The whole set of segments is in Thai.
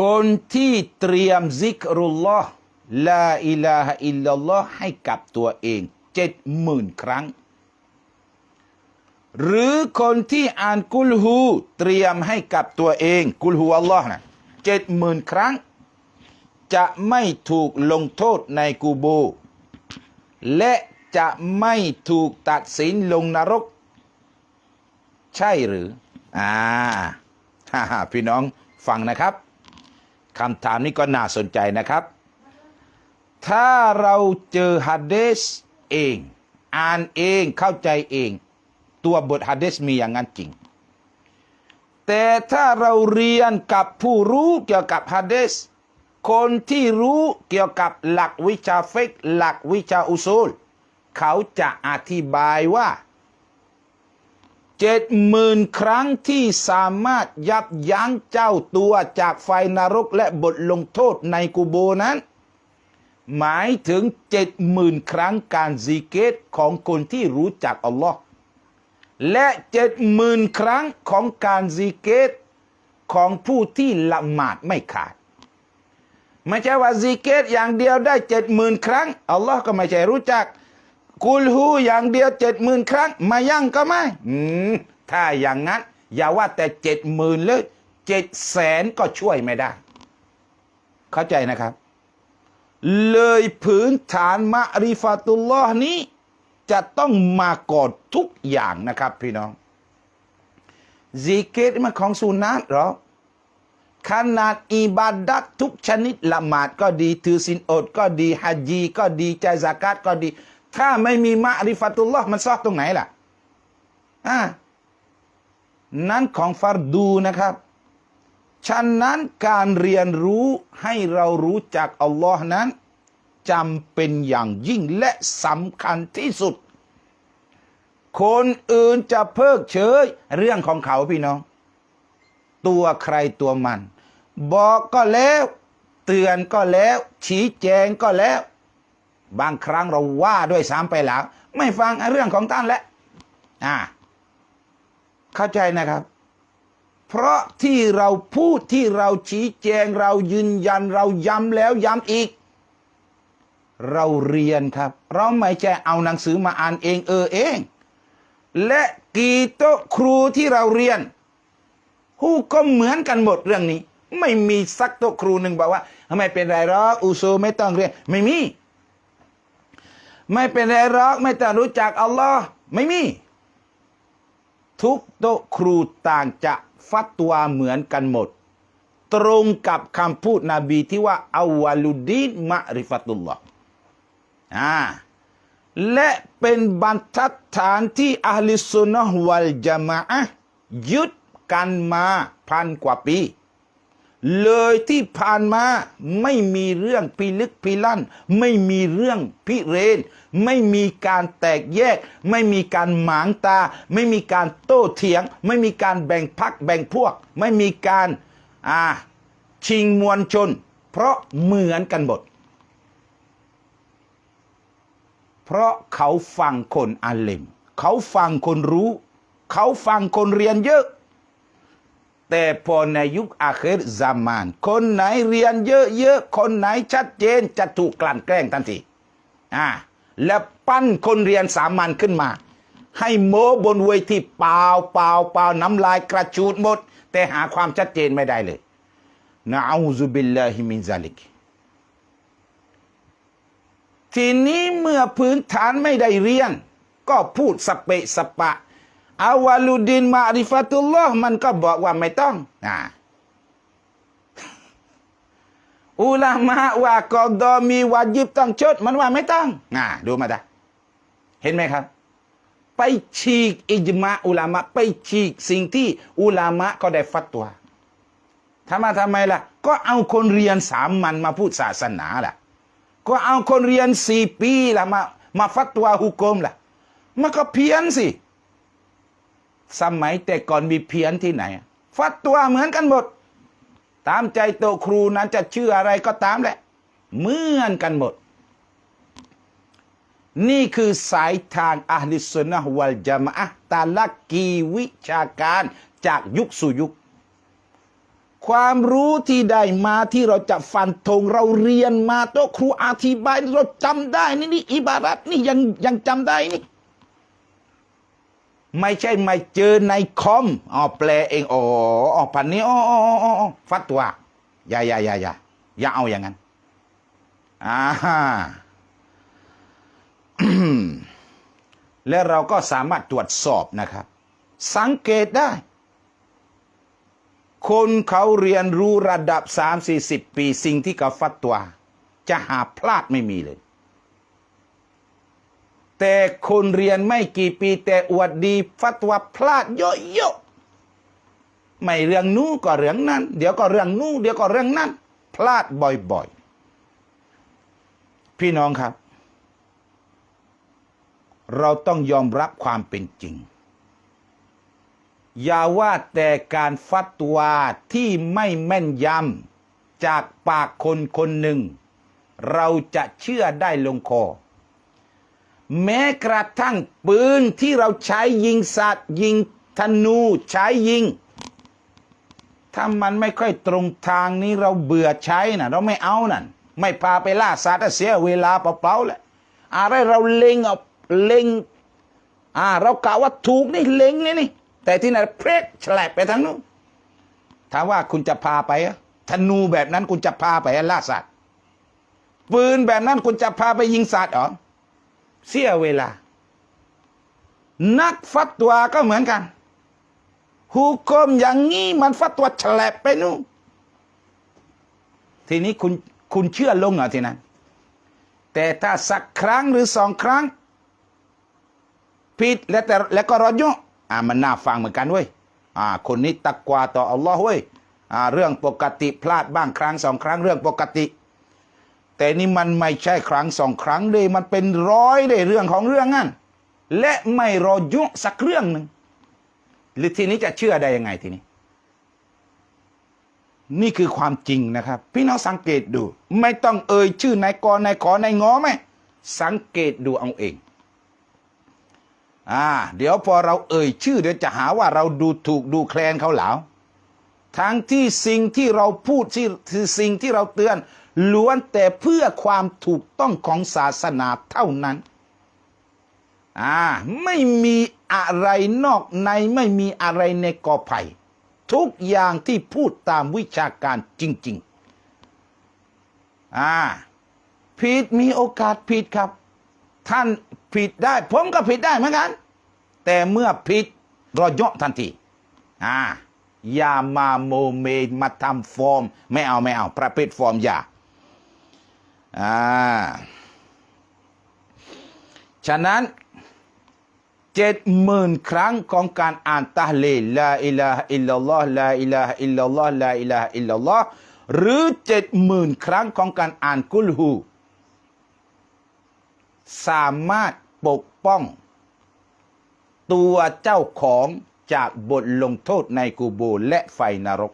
คนที่เตรียมซิกรุลลอฮ์ลาอิลาฮอิลลัลลอฮ์ให้กับตัวเองเจ็ดหมื่นครั้ง หรือคนที่อ่านกุลฮูเตรียมให้กับตัวเอง กุลฮูอัลลอฮ์นะเจ็ดหมื่นครั้ง จะไม่ถูกลงโทษในกูโบ และจะไม่ถูกตัดสินลงนรก ใช่หรือ อ่าฮ่าฮ่าพี่น้องฟังนะครับ คำถามนี้ก็น่าสนใจนะครับ ถ้าเราเจอฮัดเดสเอง อ่านเองเข้าใจเอง ตัวบทฮัดเดสมีอย่างนั้นจริง แต่ถ้าเราเรียนกับผู้รู้เกี่ยวกับฮัดเดสคนที่รู้เกี่ยวกับหลักวิชาเฟกหลักวิชาอุซูล เขาจะอธิบายว่า เจ็ดหมื่นครั้งที่สามารถยับยั้งเจ้าตัวจากไฟนรกและบทลงโทษในกูโบนั้น หมายถึงเจ็ดหมื่นครั้งการซีเกตของคนที่รู้จักอัลลอฮ์และเจ็ดหมื่นครั้งของการซีเกตของผู้ที่ละหมาดไม่ขาด ไม่ใช่ว่าซีเกตอย่างเดียวได้เจ็ดหมื่นครั้งอัลลอฮ์ก็ไม่ใช่รู้จัก กุลฮูอย่างเดียวเจ็ดหมื่นครั้ง มายั่งก็ไม่อืมถ้าอย่างนั้น อย่าว่าแต่เจ็ดหมื่นเลยเจ็ดแสนก็ช่วยไม่ได้ เข้าใจนะครับ เลยพื้นฐานมะริฟาตุลลอฮ์นี้ จะต้องมากอดทุกอย่างนะครับพี่น้องซิกเกตมันของสุนัตหรอขนาดอิบาดัตทุกชนิดละหมาดก็ดี ถือสินอดก็ดีฮัจญีก็ดีใจายซากาตก็ดี ถ้าไม่มีมะริฟาตุลลอฮ์มันซอกตรงไหนล่ะอ่านั้นของฟารดูนะครับ ฉะนั้นการเรียนรู้ให้เรารู้จักอัลลอฮ์นั้นจำเป็นอย่างยิ่งและสำคัญที่สุด คนอื่นจะเพิกเฉยเรื่องของเขาพี่น้อง ตัวใครตัวมัน บอกก็แล้ว เตือนก็แล้ว ชี้แจงก็แล้ว บางครั้งเราว่าด้วยซ้ำไปแล้ว ไม่ฟังเรื่องของท่านแล้วอ่า เข้าใจนะครับ เพราะที่เราพูดที่เราชี้แจงเรายืนยันเราย้ำแล้วย้ำอีก เราเรียนครับ เราไม่ใช่เอาหนังสือมาอ่านเองเออเอง และกี่โตครูที่เราเรียนฮู้ก็เหมือนกันหมดเรื่องนี้ ไม่มีสักโตครูหนึ่งบอกว่าทำไมเป็นไรหรอกอุซูไม่ต้องเรียนไม่มี ไม่เป็นไรหรอกไม่ต้องรู้จักอัลลอฮ์ไม่มี ทุกโตครูต่างจะฟัตวาเหมือนกันหมด ตรงกับคำพูดนบีที่ว่าอาวาลุดีนมะริฟาตุลลอฮ์อ่าและเป็นบรรทัดฐานที่อัลลิสุนนะฮ์วัลจามะฮ์ยึดกันมาพันกว่าปี เลยที่ผ่านมาไม่มีเรื่องพิลึกพิลั่น ไม่มีเรื่องพิเรน ไม่มีการแตกแยก ไม่มีการหมางตา ไม่มีการโต้เถียง ไม่มีการแบ่งพักแบ่งพวก ไม่มีการอ่าชิงมวลชน เพราะเหมือนกันหมดเพราะเขาฟังคนอาเลมเขาฟังคนรู้ เขาฟังคนเรียนเยอะ แต่พอในยุคอาเครซามาน คนไหนเรียนเยอะๆ คนไหนชัดเจนจะถูกกลั่นแกล้งทันทีอ่าแล้วปั้นคนเรียนสามัญขึ้นมา ให้โม้บนเวทีเปล่าเปล่าเปล่าน้ำลายกระชูดหมด แต่หาความชัดเจนไม่ได้เลยนะอูซุบิลลาฮิมินซาลิกทีนี้เมื่อพื้นฐานไม่ได้เรียน ก็พูดสเปะสปะ อาวาลุดินมาริฟาตุลลอฮ์มันก็บอกว่าไม่ต้องอ่าอุลามะว่ากอดอมีวาจิบต้องชด มันว่าไม่ต้องอ่าดูมาได้เห็นไหมครับ ไปฉีกอิจมาอุลามะไปฉีกสิ่งที่อุลามะก็ได้ฟัตตัวทำมาทำไมล่ะ ก็เอาคนเรียนสามมันมาพูดศาสนาล่ะ ก็เอาคนเรียนสี่ปีล่ะมามาฟัตตัวฮุกกลมล่ะ มันก็เพี้ยนสิ สมัยแต่ก่อนมีเพี้ยนที่ไหน ฟัดตัวเหมือนกันหมด ตามใจโตะครูนั้นจะชื่ออะไรก็ตามแหละ เหมือนกันหมด นี่คือสายทางอัลลิสุนนะฮ์วัลจามะอะตาลักกีวิชาการจากยุคสู่ยุค ความรู้ที่ได้มาที่เราจะฟันธงเราเรียนมาโต๊ะครูอธิบายเราจำได้ นี่นี่อิบารัตนี่ยังยังจำได้นี่ ไม่ใช่ไม่เจอในคอมอ๋อแปลเองอ๋ออ๋อพันนี้อ๋ออ๋ออ๋อออฟัดตัวอย่าอย่าอย่าอย่าอย่าเอาอย่างนั้นอ่าฮะและเราก็สามารถตรวจสอบนะครับ สังเกตได้ คนเขาเรียนรู้ระดับ 3 4 0 ปีสิ่งที่เขาฟัดตัว จะหาพลาดไม่มีเลย แต่คนเรียนไม่กี่ปีแต่อวดดีฟัดตัวพลาดเยอะๆไม่เรื่องนู้นก็เรื่องนั้น เดี๋ยวก็เรื่องนู้นเดี๋ยวก็เรื่องนั้น พลาดบ่อยๆ พี่น้องครับ เราต้องยอมรับความเป็นจริง อย่าว่าแต่การฟัดตัวที่ไม่แม่นยำจากปากคนคนหนึ่ง เราจะเชื่อได้ลงคอ แม้กระทั่งปืนที่เราใช้ยิงสัตว์ยิงธนูใช้ยิง ถ้ามันไม่ค่อยตรงทางนี้เราเบื่อใช้นะเราไม่เอานั่นไม่พาไปล่าสัตว์เสียเวลาเปล่าๆแหละอะไรเราเล็งเอาเล็งอ่าเรากะว่าถูกนี่เล็งเลยนี่ แต่ที่ไหนเพลดฉลบไปทางนู้นถามว่าคุณจะพาไปธนูแบบนั้นคุณจะพาไปล่าสัตว์ปืนแบบนั้นคุณจะพาไปยิงสัตว์หรอ เสียเวลา นักฟัดตัวก็เหมือนกัน หุกมอย่างนี้มันฟัดตัวฉลบไปนู่นทีนี้คุณคุณเชื่อลงเหรอทีนั้น แต่ถ้าสักครั้งหรือสองครั้งผิดแล้วแต่แล้วก็รอยุอ่ามันน่าฟังเหมือนกันเว้ยอ่า คนนี้ตักกวาต่ออัลลอฮ์เว้ยอ่า เรื่องปกติพลาดบ้างครั้งสองครั้งเรื่องปกติ แต่นี่มันไม่ใช่ครั้งสองครั้งเลยมันเป็นร้อยเลยเรื่องของเรื่องนั่นและไม่รอยุสักเรื่องหนึ่งหรือทีนี้จะเชื่อได้ยังไงทีนี้ นี่คือความจริงนะครับ พี่น้องสังเกตดู ไม่ต้องเอ่ยชื่อนายกรนายขอนายงอไหมสังเกตดูเอาเองอ่าเดี๋ยวพอเราเอ่ยชื่อเดี๋ยวจะหาว่าเราดูถูกดูแคลนเขาเหลาทั้งที่สิ่งที่เราพูดที่สิ่งที่เราเตือน ล้วนแต่เพื่อความถูกต้องของศาสนาเท่านั้น อ่า ไม่มีอะไรนอกในไม่มีอะไรในกอไผ่ทุกอย่างที่พูดตามวิชาการจริง ๆ อ่า ผิดมีโอกาสผิดครับ ท่านผิดได้ ผมก็ผิดได้เหมือนกัน แต่เมื่อผิดรอยะทันที อ่าอย่ามาโมเมมาทำฟอร์ม ไม่เอาไม่เอาประเภทฟอร์มอย่า อ่า ฉะนั้นเจ็ดหมื่นครั้งของการอ่านตะเลลาอิลาอิลลัลลอฮ์ลาอิลาอิลลัลลอฮ์ลาอิลาอิลลัลลอฮ์หรือเจ็ดหมื่นครั้งของการอ่านกุลฮูสามารถปกป้อง ตัวเจ้าของจากบทลงโทษในกูโบและไฟนรก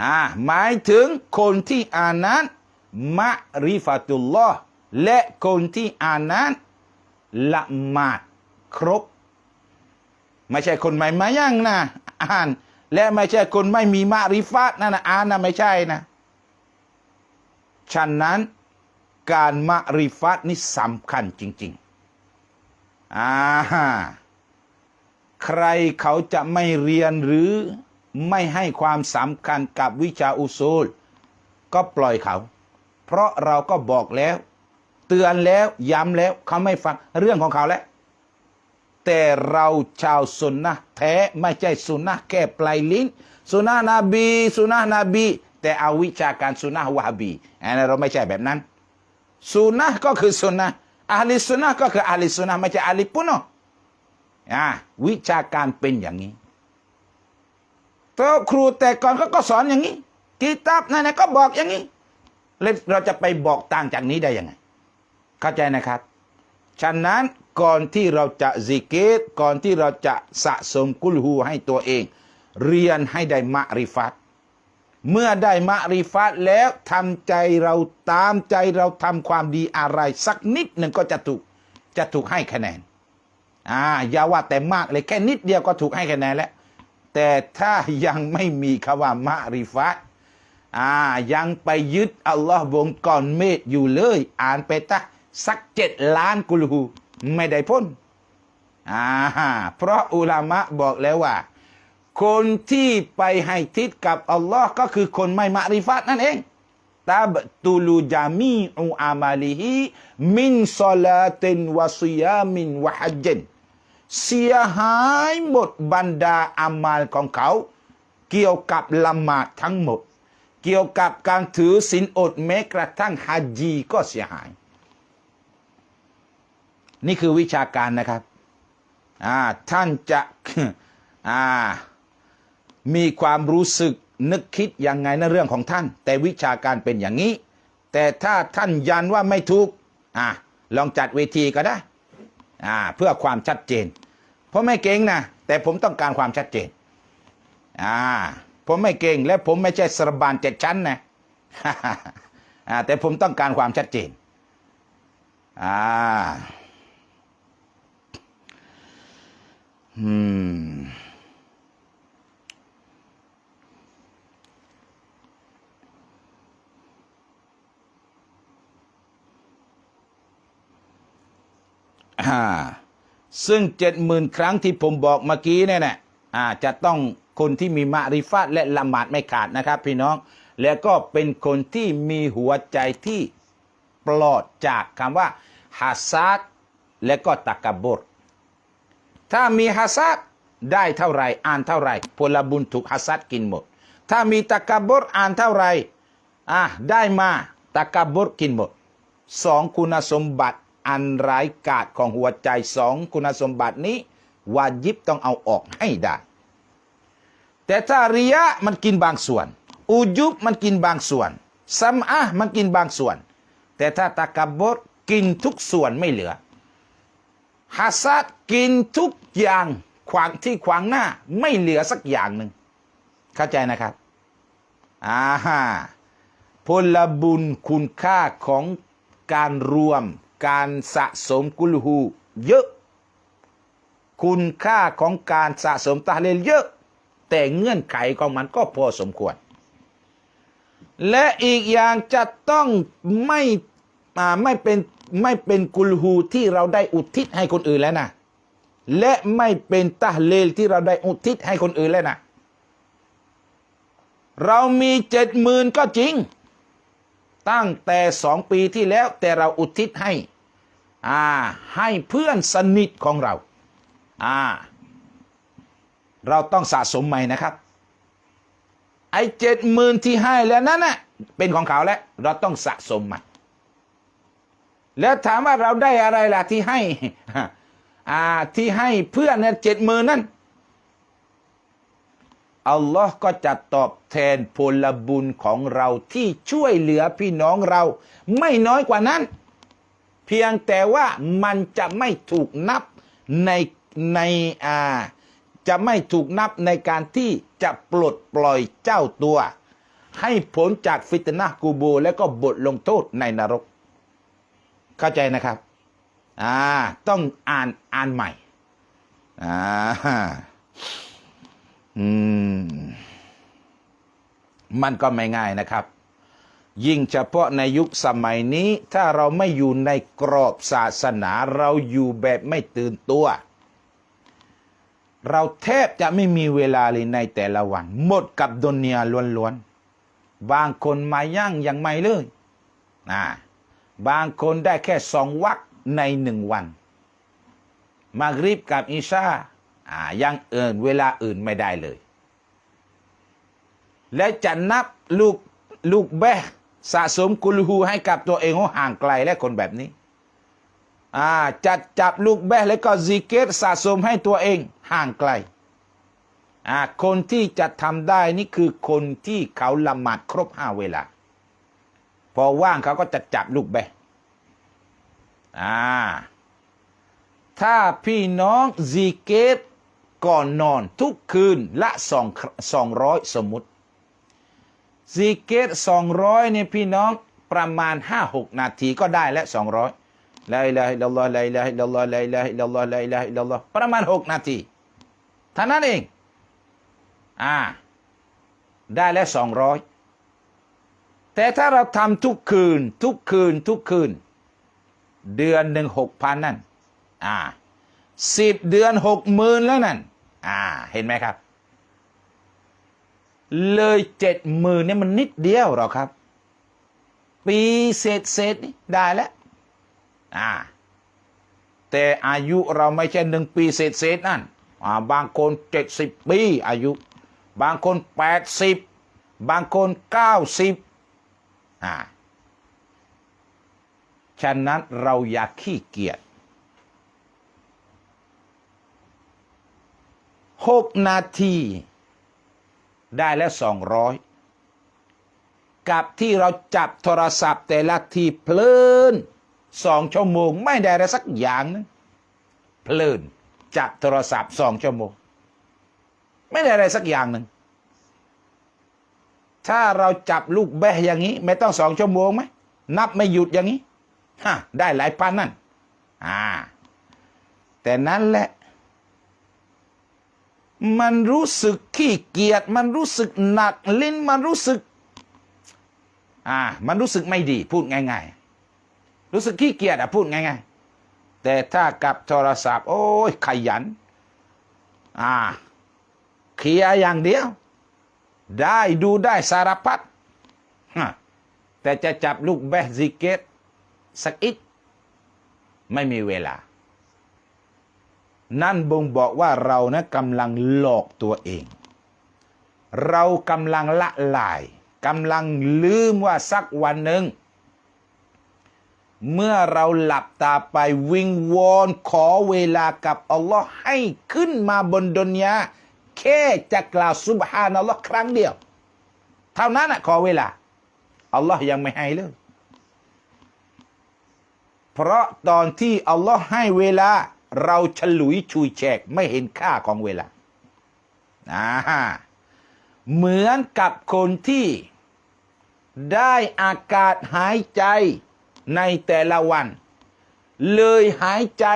อ่า หมายถึงคนที่อ่านนั้น มะริฟาตุลลอฮ์และคนที่อ่านนั้นละหมาดครบ ไม่ใช่คนใหม่มายังนะอ่าน และไม่ใช่คนไม่มีมาริฟาตนั่นนะอ่านนะไม่ใช่นะฉะนั้นการมาริฟัตนี่สำคัญจริงๆอ่าใครเขาจะไม่เรียนหรือไม่ให้ความสำคัญกับวิชาอุซูล ก็ปล่อยเขา เพราะเราก็บอกแล้ว เตือนแล้วย้ำแล้วเขาไม่ฟังเรื่องของเขาแล้วแต่เราชาวสุนนะแท้ไม่ใช่สุนนะแค่ปลายลิ้นสุนนะนบีสุนนะนบี แต่เอาวิชาการสุนนะวะฮบีอันนั้นเราไม่ใช่แบบนั้นสุนนะก็คือสุนนะอาลีสุนนะก็คืออาลีสุนนะไม่ใช่อาลีปุโนอ่าวิชาการเป็นอย่างนี้ตัวครูแต่ก่อนเขาก็สอนอย่างนี้กิตับนั่นก็บอกอย่างนี้ แล้วเราจะไปบอกต่างจากนี้ได้ยังไง เข้าใจนะครับ ฉะนั้นก่อนที่เราจะซิกเกตก่อนที่เราจะสะสมกุลฮูให้ตัวเอง เรียนให้ได้มะริฟัตเมื่อได้มะริฟัตแล้วทำใจเราตามใจเราทำความดีอะไรสักนิดหนึ่งก็จะถูกจะถูกให้คะแนนอ่าอย่าว่าแต่มากเลยแค่นิดเดียวก็ถูกให้คะแนนแล้ว แต่ถ้ายังไม่มีคำว่ามะริฟะห์ อ่ายังไปยึดอัลลอฮ์บนก้อนเมฆอยู่เลย อ่านไปตะสักเจ็ดล้านกุลู ไม่ได้พ้นอ่าเพราะอุลามะบอกแล้วว่า คนที่ไปให้ทิศกับอัลลอฮ์ก็คือคนไม่มะริฟะห์นั่นเองตับตุลูจามีอุอามาลิฮิมินซอลาตินวะซิยามินวะฮัจนเสียหายหมดบรรดาอามัลของเขา เกี่ยวกับละหมาดทั้งหมด เกี่ยวกับการถือศีลอดแม้กระทั่งฮัจญีก็เสียหาย นี่คือวิชาการนะครับท่านจะมีความรู้สึกนึกคิดยังไงในเรื่องของท่าน แต่วิชาการเป็นอย่างนี้ แต่ถ้าท่านยันว่าไม่ถูกอลองจัดเวทีก็ได้เพื่อความชัดเจน เพราะไม่เก่งนะแต่ผมต้องการความชัดเจน อ่า ผมไม่เก่งและผมไม่ใช่สรบานเจ็ดชั้นนะแต่ผมต้องการความชัดเจนอ่าอืมอ่าซึ่งเจ็ดหมื่นครั้งที่ผมบอกเมื่อกี้เนี่ยนะจะต้อง คนที่มีมาริฟาตและละหมาดไม่ขาดนะครับ พี่น้อง แล้วก็เป็นคนที่มีหัวใจที่ปลอดจากคำว่าฮัสซัดและก็ตักกะบรถ้ามีฮัสซัดได้เท่าไหรอ่านเท่าไหรผลบุญถูกฮัสซัดกินหมด ถ้ามีตักกะบรอ่านเท่าไหรอะได้มาตักกะบรกินหมดสองคุณสมบัติอันร้ายกาจของหัวใจสองคุณสมบัตินี้วาจิบต้องเอาออกให้ได้ แต่ถ้าริยะมันกินบางส่วน อุยุบมันกินบางส่วนซัมอะมันกินบางส่วน แต่ถ้าตะกับบดกินทุกส่วนไม่เหลือฮัสซัดกินทุกอย่างขวางที่ขวางหน้าไม่เหลือสักอย่างหนึ่งเข้าใจนะครับอ่าฮะพลบุญคุณค่าของการรวมการสะสมกุลฮูเยอะ คุณค่าของการสะสมตาเลลเยอะ แต่เงื่อนไขของมันก็พอสมควร และอีกอย่างจะต้องไม่ไม่เป็นไม่เป็นกุลฮูที่เราได้อุทิศให้คนอื่นแล้วนะและไม่เป็นตาเลลที่เราได้อุทิศให้คนอื่นแล้วนะเรามีเจ็ดหมื่นก็จริง ตั้งแต่สองปีที่แล้วแต่เราอุทิศให้ อ่า ให้เพื่อนสนิทของเรา อ่า เราต้องสะสมใหม่นะครับ ไอ้เจ็ดหมื่นที่ให้แล้วนั่นน่ะเป็นของเขาแล้ว เราต้องสะสมใหม่แล้วถามว่าเราได้อะไรล่ะที่ให้อ่าที่ให้เพื่อนเนี่ยเจ็ดหมื่นนั่นอัลลอฮ์ก็จะตอบแทนผลบุญของเราที่ช่วยเหลือพี่น้องเรา ไม่น้อยกว่านั้น เพียงแต่ว่ามันจะไม่ถูกนับในในอ่า จะไม่ถูกนับในการที่จะปลดปล่อยเจ้าตัว ให้พ้นจากฟิตนะห์กูโบร์และก็บทลงโทษในนรก เข้าใจนะครับ อ่า ต้องอ่านอ่านใหม่ อ่า อืม มันก็ไม่ง่ายนะครับ ยิ่งเฉพาะในยุคสมัยนี้ ถ้าเราไม่อยู่ในกรอบศาสนาเราอยู่แบบไม่ตื่นตัว เราแทบจะไม่มีเวลาเลยในแต่ละวัน หมดกับดุนเนียล้วนๆ บางคนมายั่งยังไม่เลยอ่าบางคนได้แค่สองวักในหนึ่งวัน มากริบกับอิชาอ่ายังเอินเวลาอื่นไม่ได้เลย และจะนับลูกลูกแบะสะสมกุลฮูให้กับตัวเองว่าห่างไกลและคนแบบนี้ อ่าจัดจับลูกแบะแล้วก็ซิกเกตสะสมให้ตัวเองห่างไกลอ่าคนที่จะทำได้นี่คือคนที่เขาละหมาดครบห้าเวลา พอว่างเขาก็จะจับลูกแบะอ่าถ้าพี่น้องซีเกตก่อนนอนทุกคืนละสองสองร้อยสมมุติซีเกตสองร้อยเนี่ยพี่น้องประมาณห้าหกนาทีก็ได้และสองร้อย ลาอิลาฮิลลอฮ์ลาอิลาฮิลลอฮ์ลาอิลาฮิลลอฮ์ลาอิลาฮิลลอฮ์ประมาณหกนาทีท่านั้นเอง อ่า ได้แล้วสองร้อยแต่ถ้าเราทำทุกคืน ทุกคืน ทุกคืน เดือนหนึ่งหกพันนั่น อ่าสิบเดือนหกหมื่นแล้วนั่น อ่า เห็นไหมครับ เลยเจ็ดหมื่นเนี่ยมันนิดเดียวหรอครับ ปีเศษเศษนี่ได้แล้ว อ่าแต่อายุเราไม่ใช่หนึ่งปีเศษเศษนั่นอ่าบางคนเจ็ดสิบปีอายุ บางคนแปดสิบบางคนเก้าสิบอ่าฉะนั้นเราอย่าขี้เกียจหกนาที ได้แล้วสองร้อยกับที่เราจับโทรศัพท์แต่ละทีเพลิน สองชั่วโมง ไม่ได้อะไรสักอย่างนึงเพลินจับโทรศัพท์สองชั่วโมง ไม่ได้อะไรสักอย่างหนึ่งถ้าเราจับลูกแบะอย่างนี้ ไม่ต้องสองชั่วโมงไหมนับไม่หยุดอย่างนี้ฮะได้หลายพันนั่นอ่า แต่นั้นแหละ มันรู้สึกขี้เกียจมันรู้สึกหนักลิ้นมันรู้สึก อ่า มันรู้สึกไม่ดี พูดง่าย ๆ รู้สึกขี้เกียจอะพูดง่ายๆแต่ถ้ากับโทรศัพท์ โอ้ยขยัน อ่าเคลียอย่างเดียว ได้ดูได้สารพัดแต่จะจับลูกแบะซิเกตสักอิดไม่มีเวลา นั่นบ่งบอกว่าเรานะกำลังหลอกตัวเอง เรากำลังละลายกำลังลืมว่าสักวันหนึ่ง เมื่อเราหลับตาไปวิงวอนขอเวลากับอัลลอฮ์ให้ขึ้นมาบนดุนยาแค่จะกล่าวซุบฮานัลลอฮ์ครั้งเดียว เท่านั้นนะขอเวลา อัลลอฮ์ยังไม่ให้เลย เพราะตอนที่อัลลอฮ์ให้เวลา เราฉลุยชุยแฉกไม่เห็นค่าของเวลาอ่าเหมือนกับคนที่ได้อากาศหายใจ ในแต่ละวัน เลยหายใจ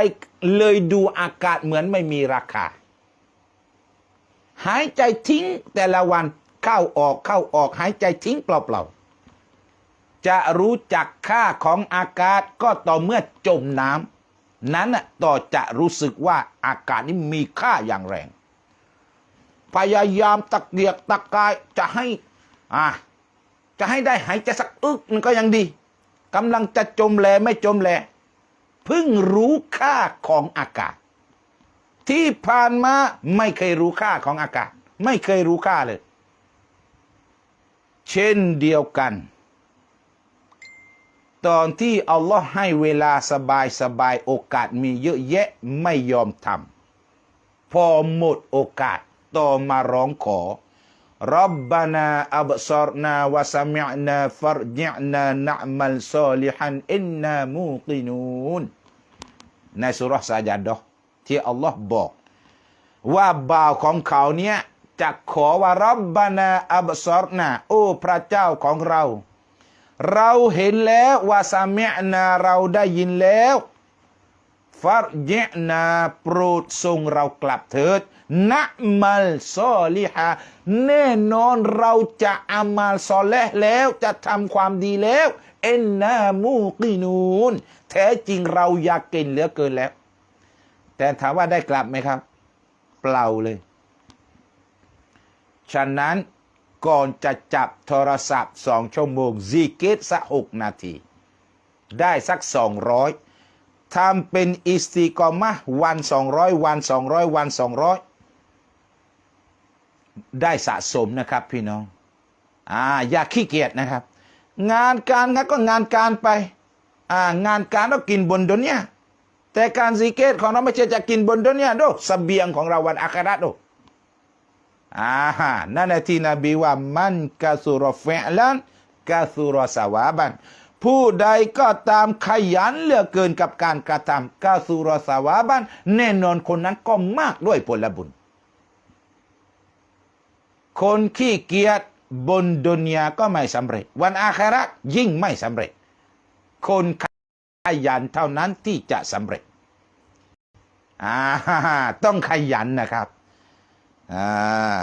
เลยดูอากาศเหมือนไม่มีราคา หายใจทิ้งแต่ละวันเข้าออกเข้าออกหายใจทิ้งเปล่าๆ จะรู้จักค่าของอากาศก็ต่อเมื่อจมน้ำนั้นน่ะต่อจะรู้สึกว่าอากาศนี้มีค่าอย่างแรง พยายามตะเกียกตะกายจะให้อ่าจะให้ได้หายใจสักอึกมันก็ยังดี กำลังจะจมแลไม่จมแลเพิ่งรู้ค่าของอากาศ ที่ผ่านมาไม่เคยรู้ค่าของอากาศ ไม่เคยรู้ค่าเลย เช่นเดียวกัน ตอนที่อัลลอฮ์ให้เวลาสบายสบายโอกาสมีเยอะแยะไม่ยอมทำพอหมดโอกาสต่อมาร้องขอ รับบานาอับซารนาวะสมิอนาฟัรญินานะมัลซอลิฮันอินนามูกินูนในสุรษาจัดดะห์ที่อัลลอฮ์บอก ว่าบ่าวของเขาเนี่ยจะขอว่ารับบานาอับซารนาโอ้พระเจ้าของเรา เราเห็นแล้วว่าสามินาเราได้ยินแล้ว ฟัรเยนาโปรดทรงเรากลับเถิดนะมัลซอลิฮะแน่นอนเราจะอามัลซอเลแล้วจะทำความดีแล้วเอ็นนามูกินูนแท้จริงเราอยากกินเหลือเกินแล้ว แต่ถามว่าได้กลับไหมครับ เปล่าเลย ฉะนั้นก่อนจะจับโทรศัพท์สองชั่วโมงซีเกตสักหกนาที ได้สักสองร้อย ทำเป็นอิสติกอมะวันสองร้อยวันสองร้อยวันสองร้อยได้สะสมนะครับพี่น้อง อ่า อย่าขี้เกียจนะครับ งานการงั้นก็งานการไป อ่า งานการเรากินบนดุนเนี่ยแต่การซีเกตของเราไม่ใช่จะกินบนดุนเนี่ยดเสเบียงของเราวันอาคราตโดอ่านั่นแหละที่นบีว่ามันกาสุรเฟลันกาสุรสวาบัน ผู้ใดก็ตามขยันเหลือเกินกับการกระทำกาสุรสวาบันแน่นอนคนนั้นก็มากด้วยผลบุญ คนขี้เกียจบนดุนยาก็ไม่สำเร็จ วันอาคราตยิ่งไม่สำเร็จ คนขยันเท่านั้นที่จะสำเร็จอ่าต้องขยันนะครับอ่า